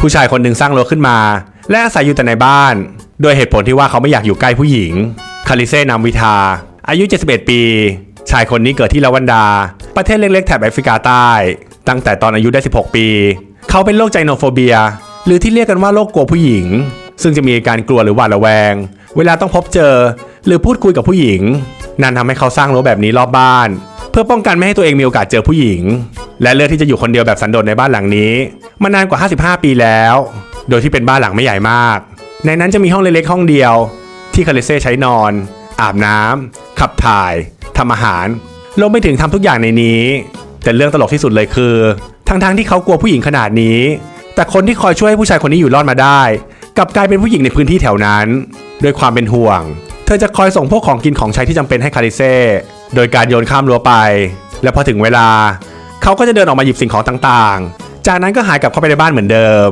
ผู้ชายคนหนึ่งสร้างรั้วขึ้นมา และอาศัยอยู่แต่ในบ้าน โดยเหตุผลที่ว่าเขาไม่อยากอยู่ใกล้ผู้หญิง คาริเซ่นามวิทา อายุ 71 ปี ชายคนนี้เกิดที่ลาวันดา ประเทศเล็กๆ แถบแอฟริกาใต้ ตั้งแต่ตอนอายุได้ 16 ปี เขาเป็นโรคไจโนโฟเบีย หรือที่เรียกกันว่าโรคกลัวผู้หญิง ซึ่งจะมีอาการกลัวหรือหวาดระแวง เวลาต้องพบเจอ หรือพูดคุยกับผู้หญิง นั่นทำให้เขาสร้างรั้วแบบนี้รอบบ้าน เพื่อป้องกันไม่ให้ตัวเองมีโอกาสเจอผู้หญิง และเลือกที่จะอยู่คนเดียวแบบสันโดษในบ้านหลังนี้ มานานกว่า 55 ปีแล้ว โดยที่เป็นบ้านหลังไม่ใหญ่มาก ในนั้นจะมีห้องเล็กๆห้องเดียว ที่คาริเซ่ใช้นอน อาบน้ำขับถ่ายทำอาหารรวมไปถึงทำทุกอย่างในนี้ แต่เรื่องตลกที่สุดเลยคือ ทั้งๆที่เขากลัวผู้หญิงขนาดนี้ แต่คนที่คอยช่วยให้ผู้ชายคนนี้อยู่รอดมาได้ กลับกลายเป็นผู้หญิงในพื้นที่แถวนั้นด้วยความเป็นห่วง เธอจะคอยส่งพวกของกินของใช้ที่จำเป็นให้คาริเซ่โดยการโยนข้ามรั้วไป และพอถึงเวลา เขาก็จะเดินออกมาหยิบสิ่งของต่างๆ จากนั้นก็หายกลับเข้าไปในบ้านเหมือนเดิม